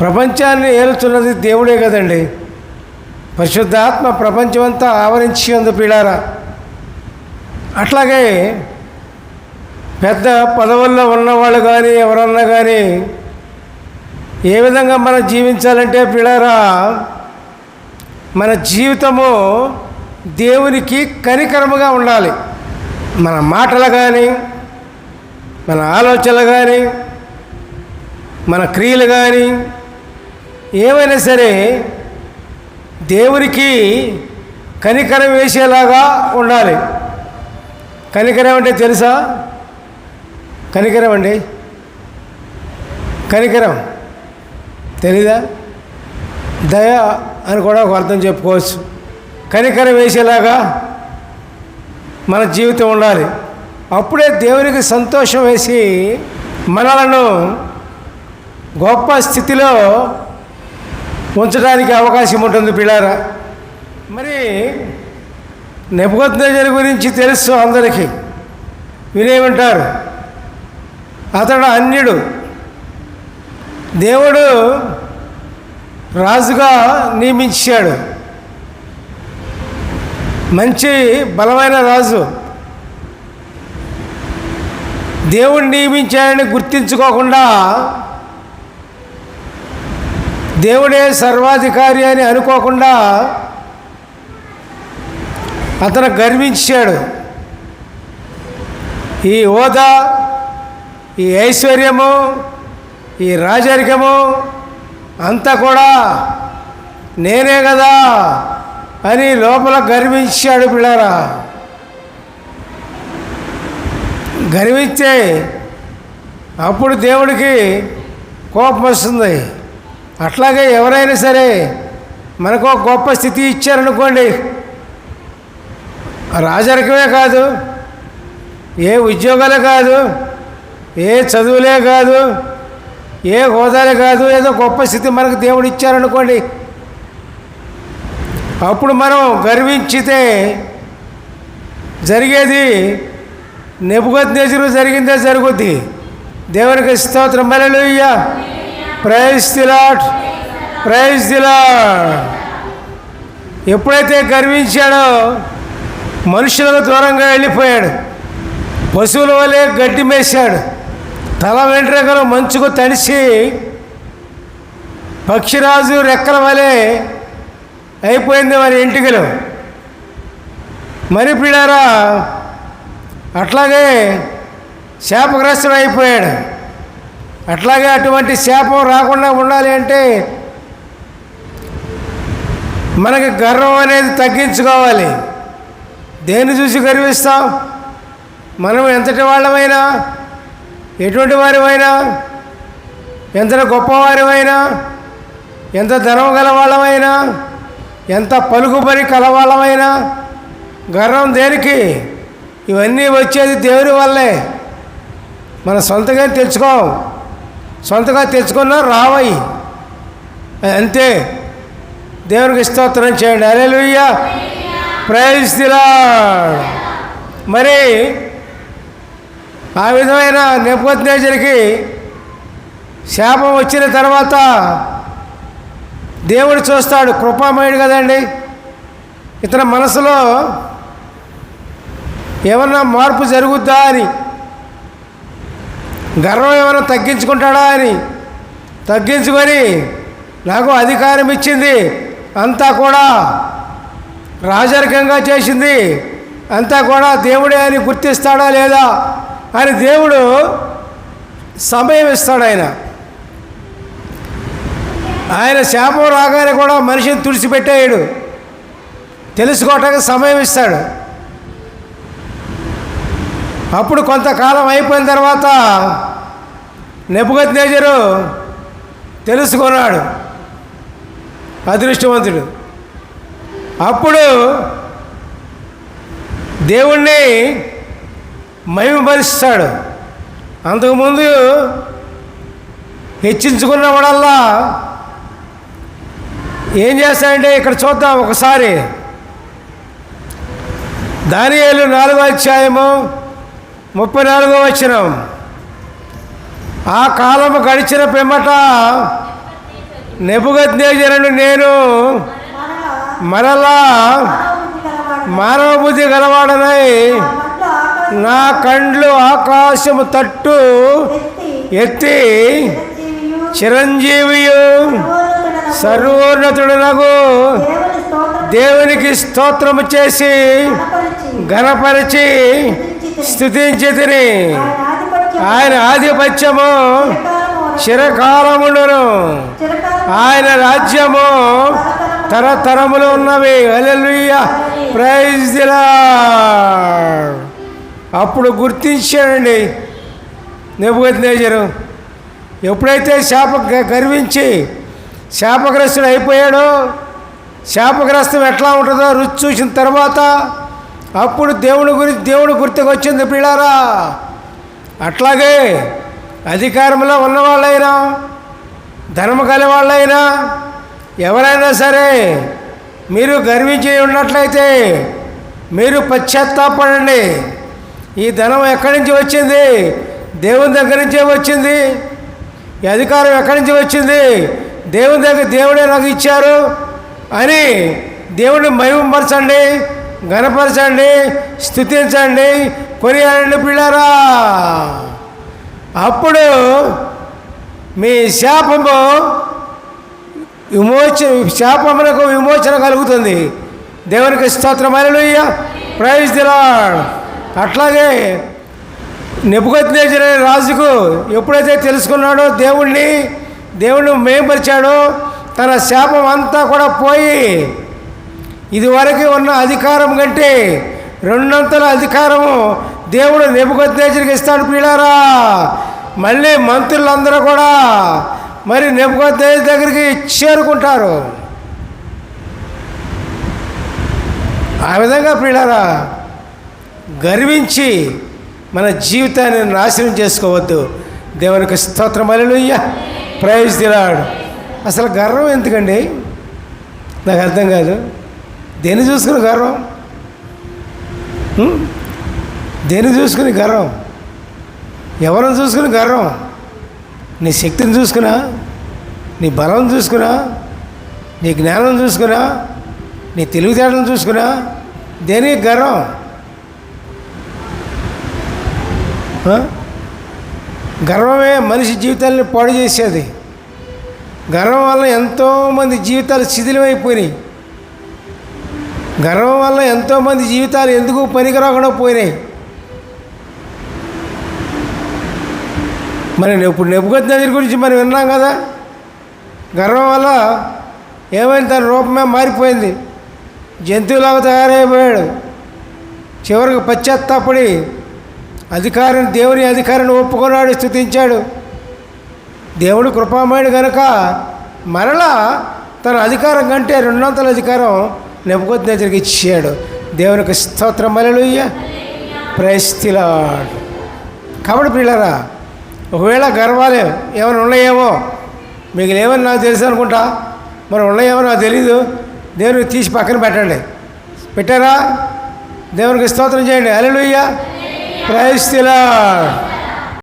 ప్రపంచాన్ని ఏలుతున్నది దేవుడే కదండి. పరిశుద్ధాత్మ ప్రపంచమంతా ఆవరించి ఉంది పీడారా అట్లాగే పెద్ద పదవుల్లో ఉన్నవాళ్ళు కానీ ఎవరన్నా కానీ ఏ విధంగా మనం జీవించాలంటే పిల్లరా మన జీవితము దేవునికి కనికరముగా ఉండాలి. మన మాటలు కానీ మన ఆలోచనలు కానీ మన క్రియలు కానీ ఏమైనా సరే దేవునికి కనికరం వేసేలాగా ఉండాలి. కనికరం అంటే తెలుసా? కనికరం అండి. కనికరం. తెలీదా? దయ అని కూడా ఒక అర్థం చెప్పుకోవచ్చు. కనికరం వేసేలాగా మన జీవితం ఉండాలి. అప్పుడే దేవునికి సంతోషం వేసి మనలను గొప్ప స్థితిలో ఉంచడానికి అవకాశం ఉంటుంది పిల్లారా. మరి నెప్పుకొత్త గురించి తెలుసు అందరికీ. వినేమంటారు అతడు అన్యుడు. దేవుడు రాజుగా నియమించాడు. మంచి బలమైన రాజు. దేవుడు నియమించాడని గుర్తించుకోకుండా దేవుడే సర్వాధికారి అని అనుకోకుండా అతను గర్వించాడు. ఈ హోదా ఈ ఐశ్వర్యము ఈ రాజరికము అంతా కూడా నేనే కదా అని లోపల గర్వించాడు పిల్లరా. గర్వించే అప్పుడు దేవుడికి కోపం వస్తుంది. అట్లాగే ఎవరైనా సరే మనకు గొప్ప స్థితి ఇచ్చారనుకోండి రాజరికమే కాదు ఏ ఉద్యోగాలే కాదు ఏ చదువులే కాదు ఏ హోదాలే కాదు ఏదో గొప్ప స్థితి మనకు దేవుడు ఇచ్చారనుకోండి అప్పుడు మనం గర్వించితే జరిగేది నెప్పుకొత్తి నేజరు జరిగిందే జరుగుద్ది. దేవునికి స్తోత్రం. ఇయ్యా ప్రైజ్ దిలాట్ ప్రైజ్ దిలాట్ ఎప్పుడైతే గర్వించాడో మనుషులకు దూరంగా వెళ్ళిపోయాడు. పశువుల వలె గడ్డి మేశాడు. తల వెంట్రుకలు మంచుకు తడిసి పక్షిరాజు రెక్కల వలె అయిపోయింది మరి ఇంటికలు మరి పిడారా అట్లాగే శాపగ్రస్తుడు అయిపోయాడు. అట్లాగే అటువంటి శాపం రాకుండా ఉండాలి అంటే మనకి గర్వం అనేది తగ్గించుకోవాలి. దేన్ని చూసి గర్విస్తాం? మనం ఎంతటి వాళ్ళమైనా? ఎటువంటి వారిమైనా? ఎంత గొప్పవారిమైనా? ఎంత ధనం గల వాళ్ళమైనా? ఎంత పలుకుబడి కలవాళ్ళమైనా గర్వం దేనికి? ఇవన్నీ వచ్చేది దేవుని వల్లే. మన సొంతగా తెచ్చుకోం సొంతగా తెచ్చుకున్నా రావయి అంతే. దేవునికి స్తోత్రం చేయండి. అలెలుయ్య ప్రైజ్ మరి ఆ విధమైన నెప్పుకొత్నేజరికి శాపం వచ్చిన తర్వాత దేవుడు చూస్తాడు కృపామయుడు కదండి. ఇతని మనసులో ఏమన్నా మార్పు జరుగుద్దా అని. గర్వం ఏమైనా తగ్గించుకుంటాడా అని తగ్గించుకొని నాకు అధికారం ఇచ్చింది అంతా కూడా రాజరికంగా చేసింది. అంతా కూడా దేవుడే అని గుర్తిస్తాడా లేదా అని దేవుడు సమయం ఇస్తాడు ఆయన. ఆయన శాపం రాగానే కూడా మనిషిని తుడిచిపెట్టేయడు. తెలుసుకోవటానికి సమయం ఇస్తాడు. అప్పుడు కొంతకాలం అయిపోయిన తర్వాత నెప్పుగతి నేజరు తెలుసుకున్నాడు అదృష్టవంతుడు. అప్పుడు దేవుణ్ణి మహిమపరుస్తాడు. అంతకుముందు హెచ్చించుకున్నవాడల్లా ఏం చేస్తాడంటే ఇక్కడ చూద్దాం ఒకసారి. దానియేలు నాలుగో అధ్యాయము ముప్పై నాలుగో వచ్చిన ఆ కాలము గడిచిన పిమ్మట నెబుగద్నేజరుడు నేను మరలా మానవ బుద్ధి గలవాడనై నా కండ్లు ఆకాశము తట్టు ఎత్తి చిరంజీవియు సర్వోన్నతుడనగు దేవునికి స్తోత్రము చేసి ఘనపరిచి స్థుతించితిని. ఆయన ఆధిపత్యము చిరకాలముండును. ఆయన రాజ్యము తరతరములు ఉన్నవి. హల్లెలూయ. ప్రైజ్ దిలా అప్పుడు గుర్తించాడండి నెబుకద్నేజరు. ఎప్పుడైతే శాప గర్వించి శాపగ్రస్తుడు అయిపోయాడో శాపగ్రస్తం ఎట్లా ఉంటుందో రుచి చూసిన తర్వాత అప్పుడు దేవుని గురించి దేవుడు గుర్తుకొచ్చింది పిల్లారా అట్లాగే అధికారంలో ఉన్నవాళ్ళైనా ధర్మ కల వాళ్ళైనా ఎవరైనా సరే మీరు గర్వించి ఉన్నట్లయితే మీరు పశ్చాత్తాపడండి. ఈ ధనం ఎక్కడి నుంచి వచ్చింది? దేవుని దగ్గర నుంచే వచ్చింది. ఈ అధికారం ఎక్కడి నుంచి వచ్చింది? దేవుని దగ్గర దేవుడే నాకు ఇచ్చారు అని దేవుడిని మహిమపరచండి. గణపరచండి స్థుతించండి కొనియాడండి పిల్లరా. అప్పుడు మీ శాపము విమోచన శాపమునకు విమోచన కలుగుతుంది. దేవునికి స్తోత్రం. అలలుయ్య ప్రైజ్ దిలాడ్ అట్లాగే నెప్పుకొత్తినేజర్ రాజుకు ఎప్పుడైతే తెలుసుకున్నాడో దేవుణ్ణి దేవుణ్ణి మేంపరిచాడో తన శాపం అంతా కూడా పోయి ఇదివరకు ఉన్న అధికారం కంటే రెండంతల అధికారము దేవుడు నెప్పుకొత్తినేజర్కి ఇస్తాడు పీడారా మళ్ళీ మంత్రులందరూ కూడా మరి నెప్పుకొత్తినేజర్ దగ్గరికి చేరుకుంటారు. ఆ విధంగా పీడారా గర్వించి మన జీవితాన్ని నాశనం చేసుకోవద్దు. దేవునికి స్తోత్రం అలలుయ్య ప్రయోజనాడు అసలు గర్వం ఎందుకండి? నాకు అర్థం కాదు. దేన్ని చూసుకుని గర్వం? దేన్ని చూసుకుని గర్వం? ఎవరిని చూసుకుని గర్వం? నీ శక్తిని చూసుకున్నా నీ బలం చూసుకున్నా నీ జ్ఞానం చూసుకున్నా నీ తెలివితేటలను చూసుకున్నా దేనికి గర్వం? గర్వమే మనిషి జీవితాలను పాడు చేసేది. గర్వం వల్ల ఎంతోమంది జీవితాలు శిథిలమైపోయినాయి. గర్వం వల్ల ఎంతోమంది జీవితాలు ఎందుకు పనికిరాకుండా పోయినాయి? మరి ఇప్పుడు నెప్పుకొత్త నది గురించి మనం విన్నాం కదా? గర్వం వల్ల ఏమైంది? తన రూపమే మారిపోయింది. జంతువులాగా తయారైపోయాడు. చివరికి పశ్చాత్తాపడి అధికారం దేవుని అధికారాన్ని ఒప్పుకున్నాడు స్థుతించాడు. దేవుడు కృపామయుడు కనుక మరలా తన అధికారం కంటే రెండొంతల అధికారం నెప్పుకొత్త దగ్గరికి ఇచ్చాడు. దేవునికి స్తోత్రం మలలుయ్య ప్రైస్తిలాడ్ కాబట్టి పిల్లరా ఒకవేళ గర్వాలే ఏమైనా ఉన్నాయేమో మీకు లేవని నాకు తెలుసు అనుకుంటా. మరి ఉన్నాయేమో నాకు తెలీదు. దేవునికి తీసి పక్కన పెట్టండి. పెట్టారా? దేవునికి స్తోత్రం చేయండి. అలలుయ్య ప్రైస్తిలాడ్